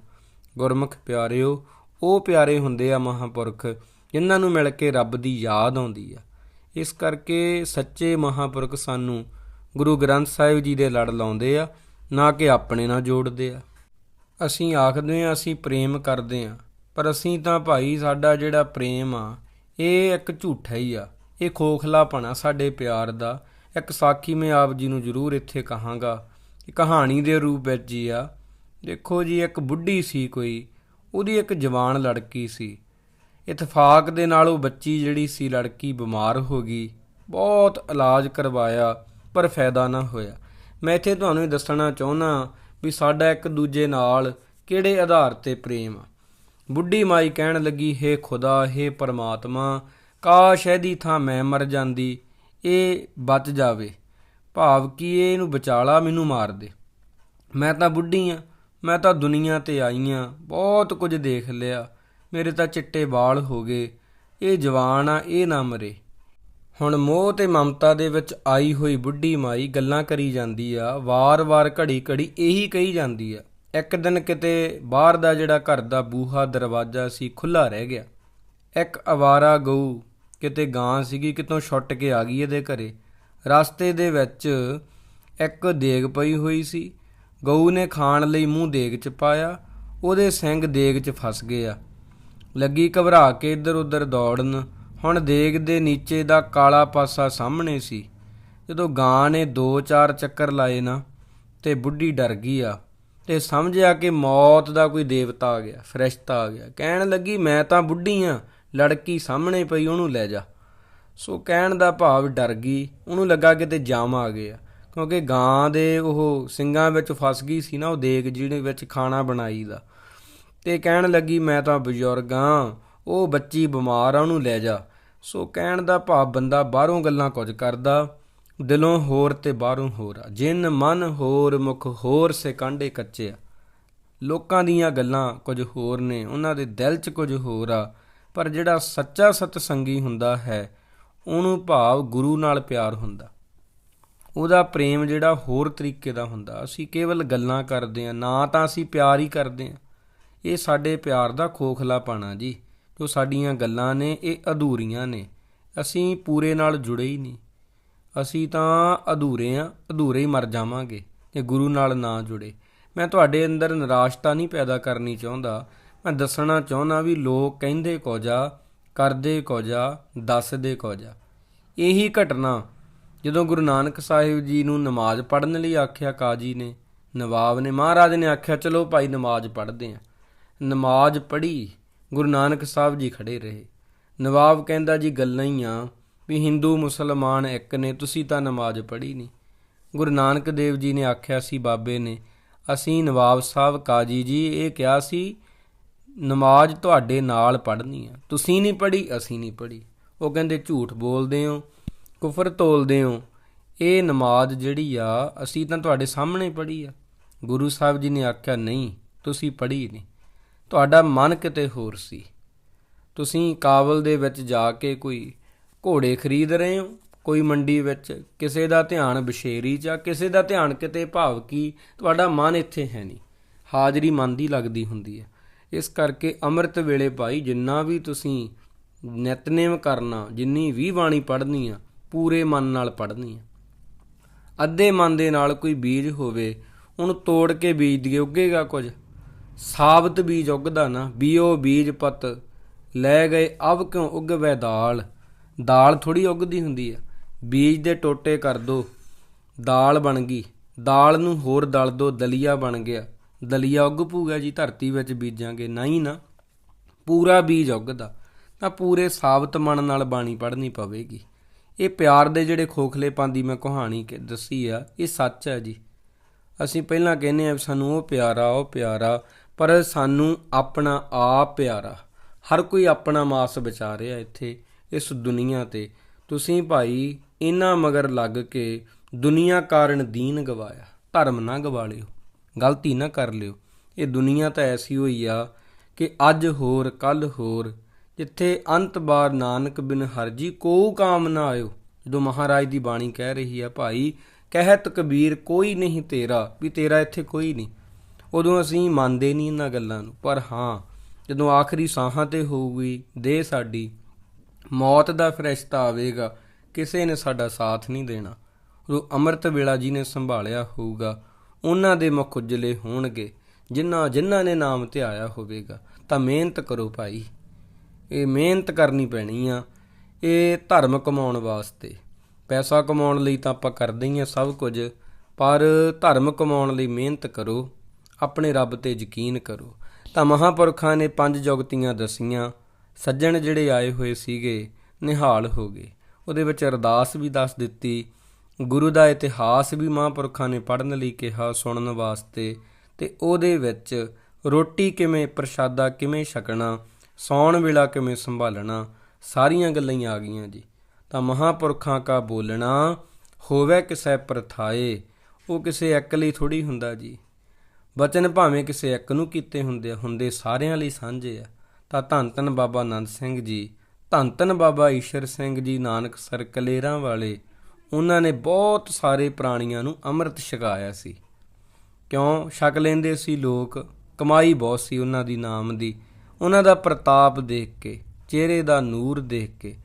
ਗੁਰਮੁਖ ਪਿਆਰਿਓ, ਉਹ ਪਿਆਰੇ ਹੁੰਦੇ ਆ ਮਹਾਪੁਰਖ, ਜਿਨ੍ਹਾਂ ਨੂੰ ਮਿਲ ਕੇ ਰੱਬ ਦੀ ਯਾਦ ਆਉਂਦੀ ਆ। ਇਸ ਕਰਕੇ ਸੱਚੇ ਮਹਾਪੁਰਖ ਸਾਨੂੰ ਗੁਰੂ ਗ੍ਰੰਥ ਸਾਹਿਬ ਜੀ ਦੇ ਲੜ ਲਾਉਂਦੇ ਆ, ਨਾ ਕਿ ਆਪਣੇ ਨਾਲ ਜੋੜਦੇ ਆ। ਅਸੀਂ ਆਖਦੇ ਆ, ਅਸੀਂ ਪ੍ਰੇਮ ਕਰਦੇ ਆ, ਪਰ ਅਸੀਂ ਤਾਂ ਭਾਈ ਸਾਡਾ ਜਿਹੜਾ ਪ੍ਰੇਮ ਆ, ਇਹ ਇੱਕ ਝੂਠਾ ਹੀ ਆ। ਇਹ ਖੋਖਲਾਪਣਾ ਸਾਡੇ ਪਿਆਰ ਦਾ ਇੱਕ ਸਾਖੀ ਮੈਂ ਆਪ ਜੀ ਨੂੰ ਜ਼ਰੂਰ ਇੱਥੇ ਕਹਾਂਗਾ ਇਹ ਕਹਾਣੀ ਦੇ ਰੂਪ ਵਿੱਚ ਜੀ ਆ। ਦੇਖੋ ਜੀ, ਇੱਕ ਬੁੱਢੀ ਸੀ ਕੋਈ, ਉਹਦੀ ਇੱਕ ਜਵਾਨ ਲੜਕੀ ਸੀ। ਇਤਫਾਕ ਦੇ ਨਾਲ ਉਹ ਬੱਚੀ ਜਿਹੜੀ ਸੀ, ਲੜਕੀ ਬਿਮਾਰ ਹੋ ਗਈ। ਬਹੁਤ ਇਲਾਜ ਕਰਵਾਇਆ, ਪਰ ਫਾਇਦਾ ਨਾ ਹੋਇਆ। ਮੈਂ ਇੱਥੇ ਤੁਹਾਨੂੰ ਇਹ ਦੱਸਣਾ ਚਾਹੁੰਦਾ ਵੀ ਸਾਡਾ ਇੱਕ ਦੂਜੇ ਨਾਲ ਕਿਹੜੇ ਆਧਾਰ ਤੇ ਪ੍ਰੇਮ ਆ? ਬੁੱਢੀ ਮਾਈ ਕਹਿਣ ਲੱਗੀ, ਹੇ ਖੁਦਾ, ਹੇ ਪਰਮਾਤਮਾ, ਕਾਸ਼ ਇਹਦੀ ਥਾਂ ਮੈਂ ਮਰ ਜਾਂਦੀ। ਇਹ ਬਚ ਜਾਵੇ। ਭਾਵ ਕਿ ਇਹ ਇਹਨੂੰ ਬਚਾਲਾ ਮੈਨੂੰ ਮਾਰ ਦੇ। ਮੈਂ ਤਾਂ ਬੁੱਢੀ ਆ, ਮੈਂ ਤਾਂ ਦੁਨੀਆ ਤੇ ਆਈ ਆ, ਬਹੁਤ ਕੁਝ ਦੇਖ ਲਿਆ। ਮੇਰੇ ਤਾਂ ਚਿੱਟੇ ਵਾਲ ਹੋ ਗਏ। ਇਹ ਜਵਾਨ ਆ, ਇਹ ਨਾ ਮਰੇ। ਹੁਣ ਮੋਹ ਤੇ ਮਮਤਾ ਦੇ ਵਿੱਚ ਆਈ ਹੋਈ ਬੁੱਢੀ ਮਾਈ ਗੱਲਾਂ ਕਰੀ ਜਾਂਦੀ ਆ ਵਾਰ-ਵਾਰ ਘੜੀ-ਘੜੀ ਇਹੀ ਕਹੀ ਜਾਂਦੀ ਆ। ਇੱਕ ਦਿਨ ਕਿਤੇ ਬਾਹਰ ਦਾ ਜਿਹੜਾ ਘਰ ਦਾ ਬੂਹਾ ਦਰਵਾਜ਼ਾ ਸੀ ਖੁੱਲਾ ਰਹਿ ਗਿਆ। ਇੱਕ ਅਵਾਰਾ ਗਊ ਕਿਤੇ ਗਾਂ ਸੀਗੀ, ਕਿਤੋਂ ਛੁੱਟ ਕੇ ਆ ਗਈ ਇਹਦੇ ਘਰੇ। ਰਸਤੇ ਦੇ ਵਿੱਚ ਇੱਕ ਦੇਗ ਪਈ ਹੋਈ ਸੀ। ਗਊ ਨੇ ਖਾਣ ਲਈ ਮੂੰਹ ਦੇਗ 'ਚ ਪਾਇਆ, ਉਹਦੇ ਸਿੰਘ ਦੇਗ 'ਚ ਫਸ ਗਏ ਆ ਲੱਗੀ ਘਬਰਾ ਕੇ ਇੱਧਰ ਉੱਧਰ ਦੌੜਨ, ਹੁਣ ਦੇਗ ਦੇ ਨੀਚੇ ਦਾ ਕਾਲਾ ਪਾਸਾ ਸਾਹਮਣੇ ਸੀ। ਜਦੋਂ ਗਾਂ ਨੇ 2-4 ਚੱਕਰ ਲਾਏ ਨਾ, ਤੇ ਬੁੱਢੀ ਡਰ ਗਈ ਆ, ਤੇ ਸਮਝਿਆ ਕਿ ਮੌਤ ਦਾ ਕੋਈ ਦੇਵਤਾ ਆ ਗਿਆ, ਫਰਿਸ਼ਤਾ ਆ ਗਿਆ। ਕਹਿਣ ਲੱਗੀ, ਮੈਂ ਤਾਂ ਬੁੱਢੀ ਆ ਲੜਕੀ ਸਾਹਮਣੇ ਪਈ, ਉਹਨੂੰ ਲੈ ਜਾ। ਸੋ ਕਹਿਣ ਦਾ ਭਾਵ ਡਰ ਗਈ। ਉਹਨੂੰ ਲੱਗਾ ਕਿਤੇ ਜਾਮ ਆ ਗਿਆ। ਕਿਉਂਕਿ ਗਾਂ ਦੇ ਉਹ ਸਿੰਘਾਂ ਵਿੱਚ ਫਸ ਗਈ ਸੀ ਨਾ, ਉਹ ਦੇਗ ਜਿਹੜੇ ਵਿੱਚ ਖਾਣਾ ਬਣਾਈ ਦਾ। ਤੇ ਕਹਿਣ ਲੱਗੀ, ਮੈਂ ਤਾਂ ਬਜ਼ੁਰਗ ਬਜ਼ੁਰਗਾਂ ਉਹ ਬੱਚੀ ਬਿਮਾਰ ਆ, ਉਹਨੂੰ ਲੈ ਜਾ। ਸੋ ਕਹਿਣ ਦਾ ਭਾਵ ਬੰਦਾ ਬਾਹਰੋਂ ਗੱਲਾਂ ਕੁਝ ਕਰਦਾ, ਦਿਲੋਂ ਹੋਰ ਤੇ ਬਾਹਰੋਂ ਹੋਰ ਆ। ਜਿਨ ਮਨ ਹੋਰ, ਮੁਖ ਹੋਰ, ਸੇ ਕਾਂਡੇ ਕੱਚੇ ਆ। ਲੋਕਾਂ ਦੀਆਂ ਗੱਲਾਂ ਕੁਝ ਹੋਰ ਨੇ, ਉਹਨਾਂ ਦੇ ਦਿਲ 'ਚ ਕੁਝ ਹੋਰ ਆ। ਪਰ ਜਿਹੜਾ ਸੱਚਾ ਸਤਸੰਗੀ ਹੁੰਦਾ ਹੈ, ਉਹਨੂੰ ਭਾਵ ਗੁਰੂ ਨਾਲ ਪਿਆਰ ਹੁੰਦਾ। ਉਹਦਾ ਪ੍ਰੇਮ ਜਿਹੜਾ ਹੋਰ ਤਰੀਕੇ ਦਾ ਹੁੰਦਾ। ਅਸੀਂ ਕੇਵਲ ਗੱਲਾਂ ਕਰਦੇ ਆ ਨਾ ਤਾਂ ਅਸੀਂ ਪਿਆਰ ਹੀ ਕਰਦੇ ਆ ਇਹ ਸਾਡੇ ਪਿਆਰ ਦਾ ਖੋਖਲਾਪਣਾ ਜੀ। ਜੋ ਸਾਡੀਆਂ ਗੱਲਾਂ ਨੇ, ਇਹ ਅਧੂਰੀਆਂ ਨੇ। ਅਸੀਂ ਪੂਰੇ ਨਾਲ ਜੁੜੇ ਹੀ ਨਹੀਂ। ਅਸੀਂ ਤਾਂ ਅਧੂਰੇ ਆ ਅਧੂਰੇ ਹੀ ਮਰ ਜਾਵਾਂਗੇ, ਜੇ ਗੁਰੂ ਨਾਲ ਨਾ ਜੁੜੇ। ਮੈਂ ਤੁਹਾਡੇ ਅੰਦਰ ਨਿਰਾਸ਼ਤਾ ਨਹੀਂ ਪੈਦਾ ਕਰਨੀ ਚਾਹੁੰਦਾ। ਮੈਂ ਦੱਸਣਾ ਚਾਹੁੰਦਾ ਵੀ ਲੋਕ ਕਹਿੰਦੇ ਕੁਝ ਕਰਦੇ ਕੁਝ ਦੱਸਦੇ ਕੁਝ ਇਹੀ ਘਟਨਾ ਜਦੋਂ ਗੁਰੂ ਨਾਨਕ ਸਾਹਿਬ ਜੀ ਨੂੰ ਨਮਾਜ਼ ਪੜ੍ਹਨ ਲਈ ਆਖਿਆ ਕਾਜੀ ਨੇ, ਨਵਾਬ ਨੇ, ਮਹਾਰਾਜ ਨੇ ਆਖਿਆ, ਚਲੋ ਭਾਈ, ਨਮਾਜ਼ ਪੜ੍ਹਦੇ ਆ। ਨਮਾਜ਼ ਪੜ੍ਹੀ, ਗੁਰੂ ਨਾਨਕ ਸਾਹਿਬ ਜੀ ਖੜੇ ਰਹੇ। ਨਵਾਬ ਕਹਿੰਦਾ, ਜੀ, ਗੱਲਾਂ ਹੀ ਆ ਵੀ ਹਿੰਦੂ, ਮੁਸਲਮਾਨ ਇੱਕ ਨੇ, ਤੁਸੀਂ ਤਾਂ ਨਮਾਜ਼ ਪੜ੍ਹੀ ਨਹੀਂ ਗੁਰੂ ਨਾਨਕ ਦੇਵ ਜੀ ਨੇ ਆਖਿਆ ਸੀ, ਬਾਬੇ ਨੇ, ਅਸੀਂ ਨਵਾਬ ਸਾਹਿਬ ਕਾਜੀ ਜੀ, ਇਹ ਕਿਹਾ ਸੀ ਨਮਾਜ਼ ਤੁਹਾਡੇ ਨਾਲ ਪੜ੍ਹਨੀ ਆ। ਤੁਸੀਂ ਨਹੀਂ ਪੜ੍ਹੀ, ਅਸੀਂ ਨਹੀਂ ਪੜ੍ਹੀ। ਉਹ ਕਹਿੰਦੇ, ਝੂਠ ਬੋਲਦੇ ਹੋ, ਕੁਫਰ ਤੋਲਦੇ ਹੋ। ਇਹ ਨਮਾਜ਼ ਜਿਹੜੀ ਆ, ਅਸੀਂ ਤਾਂ ਤੁਹਾਡੇ ਸਾਹਮਣੇ ਪੜ੍ਹੀ ਆ। ਗੁਰੂ ਸਾਹਿਬ ਜੀ ਨੇ ਆਖਿਆ, ਨਹੀਂ, ਤੁਸੀਂ ਪੜ੍ਹੀ ਨਹੀਂ। ਤੁਹਾਡਾ ਮਨ ਕਿਤੇ ਹੋਰ ਸੀ। ਤੁਸੀਂ ਕਾਬਲ ਦੇ ਵਿੱਚ ਜਾ ਕੇ ਕੋਈ ਘੋੜੇ ਖਰੀਦ ਰਹੇ ਹੋ, ਕੋਈ ਮੰਡੀ ਵਿੱਚ। ਕਿਸੇ ਦਾ ਧਿਆਨ ਬਸ਼ੇਰੀ ਜਾਂ ਕਿਸੇ ਦਾ ਧਿਆਨ ਕਿਤੇ ਭਾਵ ਕੀ ਤੁਹਾਡਾ ਮਨ ਇੱਥੇ ਹੈ ਨਹੀਂ। ਹਾਜ਼ਰੀ ਮਨ ਦੀ ਲੱਗਦੀ ਹੁੰਦੀ ਹੈ। ਇਸ ਕਰਕੇ ਅੰਮ੍ਰਿਤ ਵੇਲੇ ਭਾਈ ਜਿੰਨਾ ਵੀ ਤੁਸੀਂ ਨਿਤਨੇਮ ਕਰਨਾ, ਜਿੰਨੀ ਵੀ ਬਾਣੀ ਪੜ੍ਹਨੀ ਆ, ਪੂਰੇ ਮਨ ਨਾਲ ਪੜ੍ਹਨੀ ਆ। ਅੱਧੇ ਮਨ ਦੇ ਨਾਲ ਕੋਈ ਬੀਜ ਹੋਵੇ, ਉਹਨੂੰ ਤੋੜ ਕੇ ਬੀਜ ਦਿਏ, ਉੱਗੇਗਾ ਕੁਝ। ਸਾਬਤ ਬੀਜ ਉੱਗਦਾ ਨਾ, ਬੀਓ ਬੀਜ ਪਤ, ਲੈ ਗਏ, ਅਬ ਕਿਉਂ ਉੱਗਵੇ ਦਾਲ? ਦਾਲ ਥੋੜੀ ਉੱਗਦੀ ਹੁੰਦੀ ਆ। ਬੀਜ ਦੇ ਟੋਟੇ ਕਰ ਦੋ, ਦਾਲ ਬਣ ਗਈ। ਦਾਲ ਨੂੰ ਹੋਰ ਦਲ ਦੋ, ਦਲੀਆ ਬਣ ਗਿਆ। ਦਲੀਆ ਉੱਗ ਪੂਗਾ ਜੀ, ਧਰਤੀ ਵਿੱਚ ਬੀਜਾਂਗੇ, ਨਹੀਂ ਨਾ। ਪੂਰਾ ਬੀਜ ਉੱਗਦਾ, ਤਾਂ ਪੂਰੇ ਸਾਬਤ ਮਨ ਨਾਲ ਬਾਣੀ ਪੜ੍ਹਨੀ ਪਵੇਗੀ। ਇਹ ਪਿਆਰ ਦੇ ਜਿਹੜੇ ਖੋਖਲੇਪਨ ਦੀ ਮੈਂ ਕਹਾਣੀ ਦੱਸੀ ਆ, ਇਹ ਸੱਚ ਹੈ ਜੀ। ਅਸੀਂ ਪਹਿਲਾਂ ਕਹਿੰਦੇ ਆ ਵੀ ਸਾਨੂੰ ਉਹ ਪਿਆਰਾ ਉਹ ਪਿਆਰਾ, ਪਰ ਸਾਨੂੰ ਆਪਣਾ ਆਪ ਪਿਆਰਾ, ਹਰ ਕੋਈ ਆਪਣਾ ਮਾਸ ਵਿਚਾਰ ਰਿਹਾ ਇੱਥੇ, ਇਸ ਦੁਨੀਆ ਤੇ। ਤੁਸੀਂ ਭਾਈ, ਇਹਨਾਂ ਮਗਰ ਲੱਗ ਕੇ ਦੁਨੀਆ ਕਾਰਨ ਦੀਨ ਗਵਾਇਆ, ਧਰਮ ਨਾ ਗਵਾ ਲਿਓ ਗਲਤੀ ਨਾ ਕਰ ਲਿਓ। ਇਹ ਦੁਨੀਆ ਤਾਂ ਐਸੀ ਹੋਈ ਆ ਕਿ ਅੱਜ ਹੋਰ ਕੱਲ ਹੋਰ, ਜਿੱਥੇ ਅੰਤ ਬਾਰ ਨਾਨਕ ਬਿਨ ਹਰਜੀ ਕੋ ਕਾਮ ਨਾ ਆਇਓ। ਜਦੋਂ ਮਹਾਰਾਜ ਦੀ ਬਾਣੀ ਕਹਿ ਰਹੀ ਆ, ਭਾਈ, ਕਹਿਤ ਕਬੀਰ ਕੋਈ ਨਹੀਂ ਤੇਰਾ, ਵੀ ਤੇਰਾ ਇੱਥੇ ਕੋਈ ਨਹੀਂ। ਉਦੋਂ ਅਸੀਂ ਮੰਨਦੇ ਨਹੀਂ ਇਹਨਾਂ ਗੱਲਾਂ ਨੂੰ, ਪਰ ਹਾਂ, ਜਦੋਂ ਆਖਰੀ ਸਾਹਾਂ ਤੇ ਹੋਊਗੀ ਦੇਹ ਸਾਡੀ, ਮੌਤ ਦਾ ਫਰਿਸ਼ਤਾ ਆਵੇਗਾ, ਕਿਸੇ ਨੇ ਸਾਡਾ ਸਾਥ ਨਹੀਂ ਦੇਣਾ। ਉਦੋਂ ਅੰਮ੍ਰਿਤ ਵੇਲਾ ਜੀ ਨੇ ਸੰਭਾਲਿਆ ਹੋਊਗਾ। ਉਹਨਾਂ ਦੇ ਮੁਖ ਉਜਲੇ ਹੋਣਗੇ, ਜਿਨ੍ਹਾਂ ਜਿਨ੍ਹਾਂ ਨੇ ਨਾਮ ਧਿਆਇਆ ਹੋਵੇਗਾ। ਤਾਂ ਮਿਹਨਤ ਕਰੋ ਭਾਈ। ਇਹ ਮਿਹਨਤ ਕਰਨੀ ਪੈਣੀ ਆ। ਇਹ ਧਰਮ ਕਮਾਉਣ ਵਾਸਤੇ। ਪੈਸਾ ਕਮਾਉਣ ਲਈ ਤਾਂ ਆਪਾਂ ਕਰਦੇ ਹੀ ਆ ਸਭ ਕੁਝ, ਪਰ ਧਰਮ ਕਮਾਉਣ ਲਈ ਮਿਹਨਤ ਕਰੋ। ਆਪਣੇ ਰੱਬ ਤੇ ਯਕੀਨ ਕਰੋ। ਤਾਂ ਮਹਾਪੁਰਖਾਂ ਨੇ ਪੰਜ ਜੁਗਤੀਆਂ ਦਸੀਆਂ। ਸੱਜਣ ਜਿਹੜੇ ਆਏ ਹੋਏ ਸੀਗੇ, ਨਿਹਾਲ ਹੋ ਗਏ। ਉਹਦੇ ਵਿੱਚ ਅਰਦਾਸ ਵੀ ਦੱਸ ਦਿੱਤੀ। ਗੁਰੂ ਦਾ ਇਤਿਹਾਸ ਵੀ ਮਹਾਂਪੁਰਖਾਂ ਨੇ ਪੜ੍ਹਨ ਲਈ ਕਿਹਾ ਸੁਣਨ ਵਾਸਤੇ ਤੇ ਉਹਦੇ ਵਿੱਚ ਰੋਟੀ ਕਿਵੇਂ ਪ੍ਰਸ਼ਾਦਾ ਕਿਵੇਂ ਛਕਣਾ, ਸੌਣ ਵੇਲਾ ਕਿਵੇਂ ਸੰਭਾਲਣਾ, ਸਾਰੀਆਂ ਗੱਲਾਂ ਹੀ ਆ ਗਈਆਂ ਜੀ। ਤਾਂ ਮਹਾਂਪੁਰਖਾਂ ਕਾ ਬੋਲਣਾ, ਹੋਵੇ ਕਿਸੇ ਪ੍ਰਥਾਏ, ਉਹ ਕਿਸੇ ਇੱਕ ਲਈ ਥੋੜੀ ਹੁੰਦਾ ਜੀ। ਬਚਨ ਭਾਵੇਂ ਕਿਸੇ ਇੱਕ ਨੂੰ ਕੀਤੇ ਹੁੰਦੇ ਆ, ਹੁੰਦੇ ਸਾਰਿਆਂ ਲਈ ਸਾਂਝੇ ਆ। ਤਾਂ ਧੰਨ ਧੰਨ ਬਾਬਾ ਆਨੰਦ ਸਿੰਘ ਜੀ ਧੰਨ ਧੰਨ ਬਾਬਾ ਈਸ਼ਰ ਸਿੰਘ ਜੀ, ਨਾਨਕ ਸਰ ਕਲੇਰਾਂ ਵਾਲੇ ਉਹਨਾਂ ਨੇ ਬਹੁਤ ਸਾਰੇ ਪ੍ਰਾਣੀਆਂ ਨੂੰ ਅੰਮ੍ਰਿਤ ਛਕਾਇਆ ਸੀ। ਕਿਉਂ? ਛਕ ਲੈਂਦੇ ਸੀ ਲੋਕ। ਕਮਾਈ ਬਹੁਤ ਸੀ ਉਹਨਾਂ ਦੀ ਨਾਮ ਦੀ। ਉਹਨਾਂ ਦਾ ਪ੍ਰਤਾਪ ਦੇਖ ਕੇ, ਚਿਹਰੇ ਦਾ ਨੂਰ ਦੇਖ ਕੇ।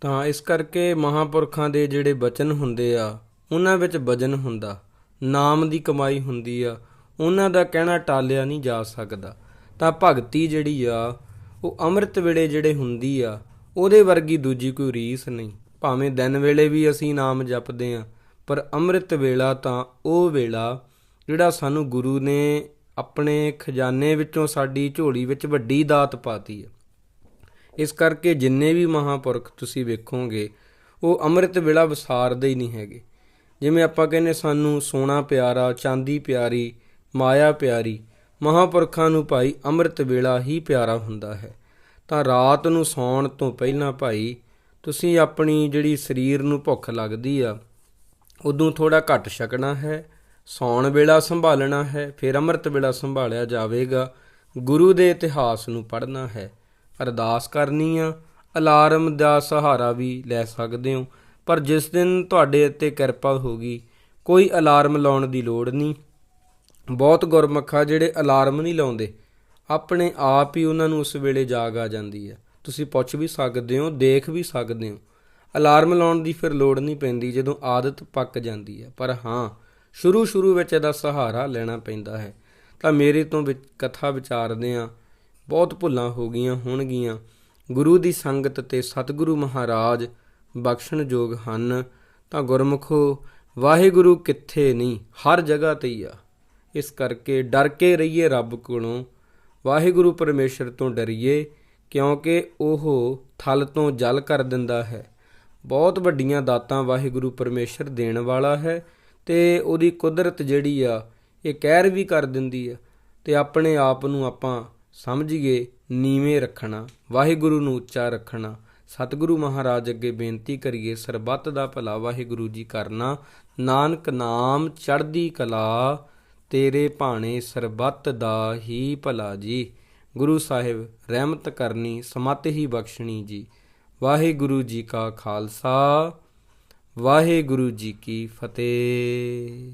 ਤਾਂ ਇਸ ਕਰਕੇ ਮਹਾਪੁਰਖਾਂ ਦੇ ਜਿਹੜੇ ਬਚਨ ਹੁੰਦੇ ਆ, ਉਹਨਾਂ ਵਿੱਚ ਵਜਨ ਹੁੰਦਾ। ਨਾਮ ਦੀ ਕਮਾਈ ਹੁੰਦੀ ਆ। ਉਹਨਾਂ ਦਾ ਕਹਿਣਾ ਟਾਲਿਆ ਨਹੀਂ ਜਾ ਸਕਦਾ। ਤਾਂ ਭਗਤੀ ਜਿਹੜੀ ਆ, ਉਹ ਅੰਮ੍ਰਿਤ ਵੇਲੇ ਜਿਹੜੇ ਹੁੰਦੀ ਆ, ਉਹਦੇ ਵਰਗੀ ਦੂਜੀ ਕੋਈ ਰੀਸ ਨਹੀਂ। ਭਾਵੇਂ ਦਿਨ ਵੇਲੇ ਵੀ ਅਸੀਂ ਨਾਮ ਜਪਦੇ ਆ ਪਰ ਅੰਮ੍ਰਿਤ ਵੇਲਾ ਤਾਂ ਉਹ ਵੇਲਾ ਜਿਹੜਾ ਸਾਨੂੰ ਗੁਰੂ ਨੇ ਆਪਣੇ ਖਜ਼ਾਨੇ ਵਿੱਚੋਂ ਸਾਡੀ ਝੋਲੀ ਵਿੱਚ ਵੱਡੀ ਦਾਤ ਪਾਤੀ ਹੈ। ਇਸ ਕਰਕੇ ਜਿੰਨੇ ਵੀ ਮਹਾਪੁਰਖ ਤੁਸੀਂ ਵੇਖੋਗੇ, ਉਹ ਅੰਮ੍ਰਿਤ ਵੇਲਾ ਵਿਸਾਰਦੇ ਹੀ ਨਹੀਂ ਹੈਗੇ। ਜਿਵੇਂ ਆਪਾਂ ਕਹਿੰਨੇ ਸਾਨੂੰ ਸੋਨਾ ਪਿਆਰਾ, ਚਾਂਦੀ ਪਿਆਰੀ, ਮਾਇਆ ਪਿਆਰੀ, ਮਹਾਪੁਰਖਾਂ ਨੂੰ ਭਾਈ ਅੰਮ੍ਰਿਤ ਵੇਲਾ ਹੀ ਪਿਆਰਾ ਹੁੰਦਾ ਹੈ। ਤਾਂ ਰਾਤ ਨੂੰ ਸੌਣ ਤੋਂ ਪਹਿਲਾਂ ਭਾਈ ਤੁਸੀਂ ਆਪਣੀ ਜਿਹੜੀ ਸਰੀਰ ਨੂੰ ਭੁੱਖ ਲੱਗਦੀ ਆ, ਉਦੋਂ ਥੋੜਾ ਘੱਟ ਛਕਣਾ ਹੈ, ਸੌਣ ਵੇਲਾ ਸੰਭਾਲਣਾ ਹੈ, ਫਿਰ ਅੰਮ੍ਰਿਤ ਵੇਲਾ ਸੰਭਾਲਿਆ ਜਾਵੇਗਾ, ਗੁਰੂ ਦੇ ਇਤਿਹਾਸ ਨੂੰ ਪੜ੍ਹਨਾ ਹੈ। ਅਰਦਾਸ ਕਰਨੀ ਆ, ਅਲਾਰਮ ਦਾ ਸਹਾਰਾ ਵੀ ਲੈ ਸਕਦੇ ਹੋ, ਪਰ ਜਿਸ ਦਿਨ ਤੁਹਾਡੇ ਉੱਤੇ ਕਿਰਪਾ ਹੋਗੀ ਕੋਈ ਅਲਾਰਮ ਲਾਉਣ ਦੀ ਲੋੜ ਨਹੀਂ। ਬਹੁਤ ਗੁਰਮਖਾ ਜਿਹੜੇ ਅਲਾਰਮ ਨਹੀਂ ਲਾਉਂਦੇ, ਆਪਣੇ ਆਪ ਹੀ ਉਹਨਾਂ ਨੂੰ ਉਸ ਵੇਲੇ ਜਾਗ ਆ ਜਾਂਦੀ ਹੈ ਤੁਸੀਂ ਪੁੱਛ ਵੀ ਸਕਦੇ ਹੋ, ਦੇਖ ਵੀ ਸਕਦੇ ਹੋ। ਅਲਾਰਮ ਲਾਉਣ ਦੀ ਫਿਰ ਲੋੜ ਨਹੀਂ ਪੈਂਦੀ ਜਦੋਂ ਆਦਤ ਪੱਕ ਜਾਂਦੀ ਹੈ। ਪਰ ਹਾਂ ਸ਼ੁਰੂ ਸ਼ੁਰੂ ਵਿੱਚ ਇਹਦਾ ਸਹਾਰਾ ਲੈਣਾ ਪੈਂਦਾ ਹੈ। ਤਾਂ ਮੇਰੇ ਤੋਂ ਵਿੱਚ, ਕਥਾ ਵਿਚਾਰਦੇ ਆ ਬਹੁਤ ਭੁੱਲਾਂ ਹੋ ਗਈਆਂ ਹੋਣਗੀਆਂ। ਗੁਰੂ ਦੀ ਸੰਗਤ ਤੇ ਸਤਿਗੁਰੂ ਮਹਾਰਾਜ ਬਖਸ਼ਣਯੋਗ ਹਨ। ਤਾਂ ਗੁਰਮੁਖੋ, ਵਾਹਿਗੁਰੂ ਕਿੱਥੇ ਨਹੀਂ, ਹਰ ਜਗ੍ਹਾ ਤੇ ਹੀ ਆ। ਇਸ ਕਰਕੇ ਡਰ ਕੇ ਰਹੀਏ ਰੱਬ ਕੋਲੋਂ। ਵਾਹਿਗੁਰੂ ਪਰਮੇਸ਼ਰ ਤੋਂ ਡਰੀਏ। ਕਿਉਂਕਿ ਉਹ ਥਲ ਤੋਂ ਜਲ ਕਰ ਦਿੰਦਾ ਹੈ। ਬਹੁਤ ਵੱਡੀਆਂ ਦਾਤਾਂ ਵਾਹਿਗੁਰੂ ਪਰਮੇਸ਼ਰ ਦੇਣ ਵਾਲਾ ਹੈ ਤੇ ਉਹਦੀ ਕੁਦਰਤ ਜਿਹੜੀ ਆ, ਇਹ ਕਹਿਰ ਵੀ ਕਰ ਦਿੰਦੀ ਆ ਤੇ ਆਪਣੇ ਆਪ ਨੂੰ ਆਪਾਂ ਸਮਝੀਏ ਨੀਵੇਂ ਰੱਖਣਾ, ਵਾਹਿਗੁਰੂ ਨੂੰ ਉੱਚਾ ਰੱਖਣਾ। ਸਤਿਗੁਰੂ ਮਹਾਰਾਜ ਅੱਗੇ ਬੇਨਤੀ ਕਰੀਏ, ਸਰਬੱਤ ਦਾ ਭਲਾ ਵਾਹਿਗੁਰੂ ਜੀ ਕਰਨਾ। ਨਾਨਕ ਨਾਮ ਚੜ੍ਹਦੀ ਕਲਾ, ਤੇਰੇ ਭਾਣੇ ਸਰਬੱਤ ਦਾ ਹੀ ਭਲਾ ਜੀ। ਗੁਰੂ ਸਾਹਿਬ ਰਹਿਮਤ ਕਰਨੀ, ਸਮਤ ਹੀ ਬਖਸ਼ਣੀ ਜੀ। ਵਾਹਿਗੁਰੂ ਜੀ ਕਾ ਖਾਲਸਾ, ਵਾਹਿਗੁਰੂ ਜੀ ਕੀ ਫਤਿਹ।